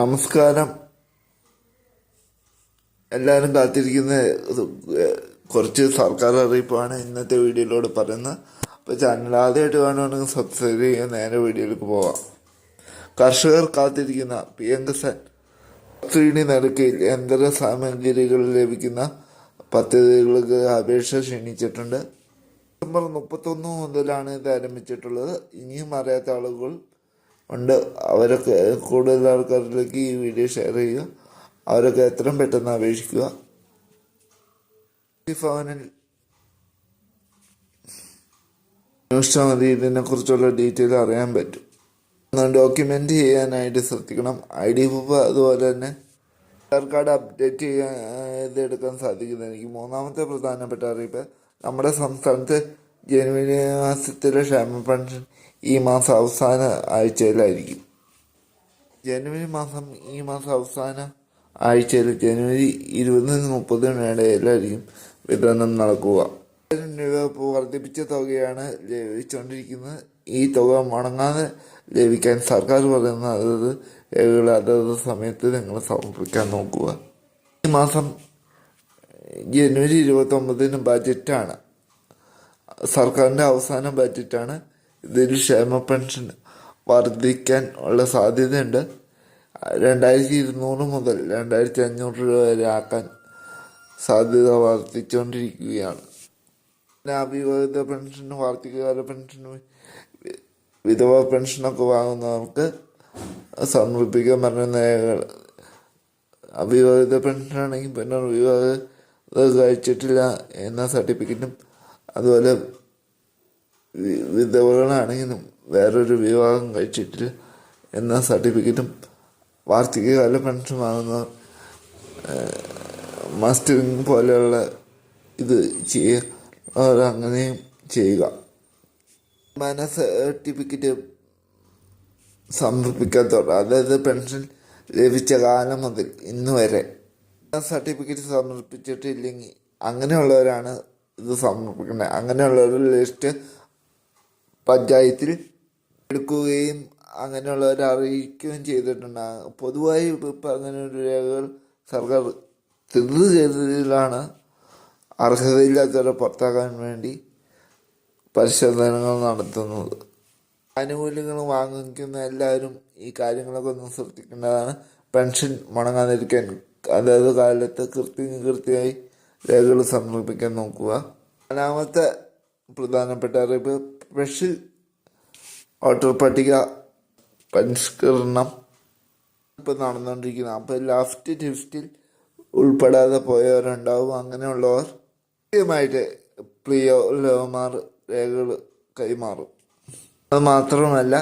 നമസ്കാരം. എല്ലാവരും കാത്തിരിക്കുന്ന കുറച്ച് സർക്കാർ അറിയിപ്പാണ് ഇന്നത്തെ വീഡിയോയിലൂടെ പറയുന്നത്. അപ്പോൾ ചാനൽ ആദ്യമായിട്ട് കാണുവാണെങ്കിൽ സബ്സ്ക്രൈബ് ചെയ്യാൻ നേരെ വീഡിയോയിലേക്ക് പോവാം. കർഷകർ കാത്തിരിക്കുന്ന പി എം കിസാൻ സബ്സിഡി നിരക്കിൽ യന്ത്ര സാമഗ്രികൾ ലഭിക്കുന്ന പദ്ധതികൾക്ക് അപേക്ഷ ക്ഷണിച്ചിട്ടുണ്ട്. ഡിസംബർ മുപ്പത്തൊന്ന് മുതലാണ് ഇത് ആരംഭിച്ചിട്ടുള്ളത്. ഇനിയും അറിയാത്ത ആളുകൾ ഉണ്ട്. അവരൊക്കെ കൂടുതൽ ആൾക്കാരിലേക്ക് ഈ വീഡിയോ ഷെയർ ചെയ്യുക. അവരൊക്കെ എത്രയും പെട്ടെന്ന് അപേക്ഷിക്കുക. ഭവനിൽ അന്വേഷിച്ചാൽ മതി. ഇതിനെക്കുറിച്ചുള്ള ഡീറ്റെയിൽ അറിയാൻ പറ്റും. ഡോക്യുമെന്റ് ചെയ്യാനായിട്ട് ശ്രദ്ധിക്കണം. ഐ ഡി പ്രൂഫ് അതുപോലെ തന്നെ ആധാർ കാർഡ് അപ്ഡേറ്റ് ചെയ്യാൻ ഇതെടുക്കാൻ സാധിക്കുന്നതായിരിക്കും മൂന്നാമത്തെ പ്രധാനപ്പെട്ട അറിയിപ്പ് നമ്മുടെ സംസ്ഥാനത്ത് ജനുവരി മാസത്തിലെ ക്ഷേമ പെൻഷൻ ഈ മാസം അവസാന ആഴ്ചയിലായിരിക്കും. ജനുവരി മാസം ഈ മാസം അവസാന ആഴ്ചയിൽ ജനുവരി ഇരുപതിന് മുപ്പതിന് ഇടയിലായിരിക്കും വിതരണം നടക്കുക. രൂപ വർദ്ധിപ്പിച്ച തുകയാണ് ലഭിച്ചുകൊണ്ടിരിക്കുന്നത്. ഈ തുക മുടങ്ങാതെ ലഭിക്കാൻ സർക്കാർ പറയുന്ന അതത് രേഖകൾ അതത് സമയത്ത് നിങ്ങൾ സമർപ്പിക്കാൻ നോക്കുക. ഈ മാസം ജനുവരി ഇരുപത്തി ഒമ്പതിന് ബജറ്റാണ്. സർക്കാരിന്റെ അവസാന ബജറ്റാണ് ഇതിൽ ക്ഷേമ പെൻഷൻ വർദ്ധിക്കാൻ ഉള്ള സാധ്യതയുണ്ട്. രണ്ടായിരത്തി ഇരുന്നൂറ് മുതൽ രണ്ടായിരത്തി അഞ്ഞൂറ് രൂപ വരെ ആക്കാൻ സാധ്യത വർദ്ധിച്ചുകൊണ്ടിരിക്കുകയാണ്. അവിവാഹിത പെൻഷൻ വാർഷികകാല പെൻഷൻ വിധവ പെൻഷനൊക്കെ വാങ്ങുന്നവർക്ക് സമർപ്പിക്കാൻ പറഞ്ഞ അവിവാഹിത പെൻഷനാണെങ്കിൽ പിന്നെ വിവാഹം കഴിച്ചിട്ടില്ല എന്ന സർട്ടിഫിക്കറ്റും അതുപോലെ വിധവകളാണെങ്കിലും വേറൊരു വിവാഹം കഴിച്ചിട്ടില്ല എന്ന സർട്ടിഫിക്കറ്റും വാർദ്ധക്യകാല പെൻഷൻ വാങ്ങുന്നവർ മാസ്റ്ററിങ് പോലെയുള്ള ഇത് ചെയ്യുക അങ്ങനെയും ചെയ്യുക. മന സർട്ടിഫിക്കറ്റ് സമർപ്പിക്കാത്തവർ അതായത് പെൻഷൻ ലഭിച്ച കാലം മുതൽ ഇന്ന് വരെ സർട്ടിഫിക്കറ്റ് സമർപ്പിച്ചിട്ടില്ലെങ്കിൽ അങ്ങനെയുള്ളവരാണ് ഇത് സമർപ്പിക്കണേ അങ്ങനെയുള്ള ഒരു ലിസ്റ്റ് പഞ്ചായത്തിൽ എടുക്കുകയും അങ്ങനെയുള്ളവരെ അറിയിക്കുകയും ചെയ്തിട്ടുണ്ട്. പൊതുവായി ഇപ്പം അങ്ങനെ ഒരു രേഖകൾ സർക്കാർ സ്ഥിതിഗതിയിലാണ് അർഹതയില്ലാത്തവരെ പുറത്താക്കാൻ വേണ്ടി പരിശോധനകൾ നടത്തുന്നത്. ആനുകൂല്യങ്ങൾ വാങ്ങിക്കുന്ന എല്ലാവരും ഈ കാര്യങ്ങളൊക്കെ ഒന്ന് ശ്രദ്ധിക്കേണ്ടതാണ്. പെൻഷൻ മുടങ്ങാതിരിക്കാൻ അതായത് കാലത്ത് കൃത്യം കൃത്യമായി രേഖകൾ സമർപ്പിക്കാൻ നോക്കുക. നാലാമത്തെ പ്രധാനപ്പെട്ട അറിയിപ്പ് സ്പെഷ്യൽ വോട്ടർ പട്ടിക പരിഷ്കരണം ഇപ്പം നടന്നുകൊണ്ടിരിക്കുന്നത് അപ്പോൾ ലാസ്റ്റ് ലിസ്റ്റിൽ ഉൾപ്പെടാതെ പോയവരുണ്ടാവും. അങ്ങനെയുള്ളവർ കൃത്യമായിട്ട് പ്രിയമാർ രേഖകൾ കൈമാറും. അത് മാത്രമല്ല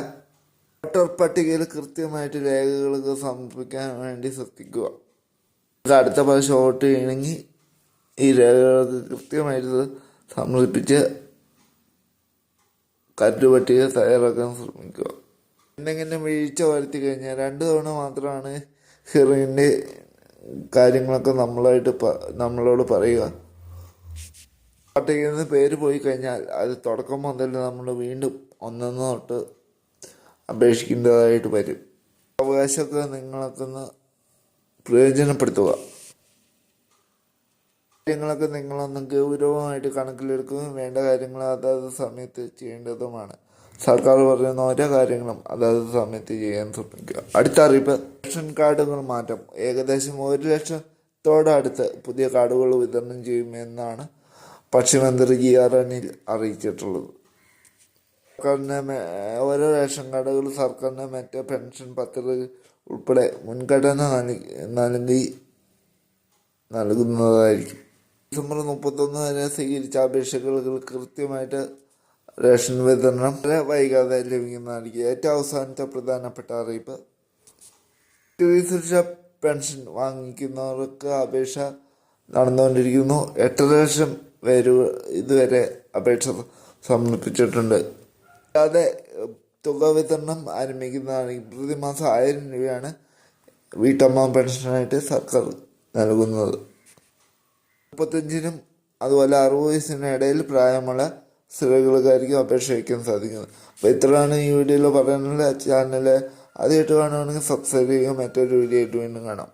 വോട്ടർ പട്ടികയിൽ കൃത്യമായിട്ട് രേഖകളൊക്കെ സമർപ്പിക്കാൻ വേണ്ടി ശ്രദ്ധിക്കുക. അടുത്ത പ്രാവശ്യം വോട്ട് ചെയ്യണമെങ്കിൽ ഈ രേഖകളൊക്കെ കൃത്യമായിട്ട് സമർപ്പിച്ച് കരട് പട്ടിക തയ്യാറാക്കാൻ ശ്രമിക്കുക. എന്തെങ്കിലും വീഴ്ച വരുത്തി കഴിഞ്ഞാൽ രണ്ട് തവണ മാത്രമാണ് ഹിറിന്റെ കാര്യങ്ങളൊക്കെ നമ്മളായിട്ട് നമ്മളോട് പറയുക. പട്ടികയിൽ നിന്ന് പേര് പോയി കഴിഞ്ഞാൽ അത് തുടക്കം മുതൽ നമ്മൾ വീണ്ടും ഒന്നെന്ന് തൊട്ട് അപേക്ഷിക്കേണ്ടതായിട്ട് വരും. അവകാശമൊക്കെ നിങ്ങളൊക്കെ ഒന്ന് പ്രയോജനപ്പെടുത്തുക. കാര്യങ്ങളൊക്കെ നിങ്ങളൊന്ന് ഗൗരവമായിട്ട് കണക്കിലെടുക്കുകയും വേണ്ട കാര്യങ്ങൾ അതാത് സമയത്ത് ചെയ്യേണ്ടതുമാണ്. സർക്കാർ പറയുന്ന ഓരോ കാര്യങ്ങളും അതാത് സമയത്ത് ചെയ്യാൻ ശ്രമിക്കുക. അടുത്ത അറിയിപ്പ് റേഷൻ കാർഡുകൾ മാറ്റം. ഏകദേശം ഒരു ലക്ഷത്തോടടുത്ത് പുതിയ കാർഡുകൾ വിതരണം ചെയ്യുമെന്നാണ് ഭക്ഷ്യമന്ത്രി ജി ആർ അനിൽ അറിയിച്ചിട്ടുള്ളത്. സർക്കാരിന്റെ ഓരോ റേഷൻ കാർഡുകൾ സർക്കാരിന്റെ മറ്റ് പെൻഷൻ പദ്ധതി ഉൾപ്പെടെ മുൻഗണന നൽകി നൽകുന്നതായിരിക്കും. ഡിസംബർ മുപ്പത്തൊന്ന് വരെ സ്വീകരിച്ച അപേക്ഷകൾക്ക് കൃത്യമായിട്ട് റേഷൻ വിതരണം വൈകാതെ ലഭിക്കുന്നതായിരിക്കും. ഏറ്റവും അവസാനത്തെ പ്രധാനപ്പെട്ട അറിയിപ്പ്. സുരക്ഷാ പെൻഷൻ വാങ്ങിക്കുന്നവർക്ക് അപേക്ഷ നടന്നുകൊണ്ടിരിക്കുന്നു. എട്ടര ലക്ഷം പേര് ഇതുവരെ അപേക്ഷ സമർപ്പിച്ചിട്ടുണ്ട്. അല്ലാതെ തുക വിതരണം ആരംഭിക്കുന്നതാണ് പ്രതിമാസം ആയിരം രൂപയാണ് വീട്ടമ്മ പെൻഷനായിട്ട് സർക്കാർ നൽകുന്നത്. മുപ്പത്തഞ്ചിനും അതുപോലെ അറുപത് വയസ്സിനും ഇടയിൽ പ്രായമുള്ള സ്ത്രീകൾക്കായിരിക്കും അപേക്ഷ വയ്ക്കാൻ സാധിക്കുന്നത്. അപ്പോൾ ഇത്രയാണ് ഈ വീഡിയോയിൽ പറയാനുള്ള ചാനൽ ആദ്യമായിട്ട് കാണുവാണെങ്കിൽ സബ്സ്ക്രൈബ് ചെയ്യുക. മറ്റൊരു വീഡിയോ ആയിട്ട് വീണ്ടും കാണാം.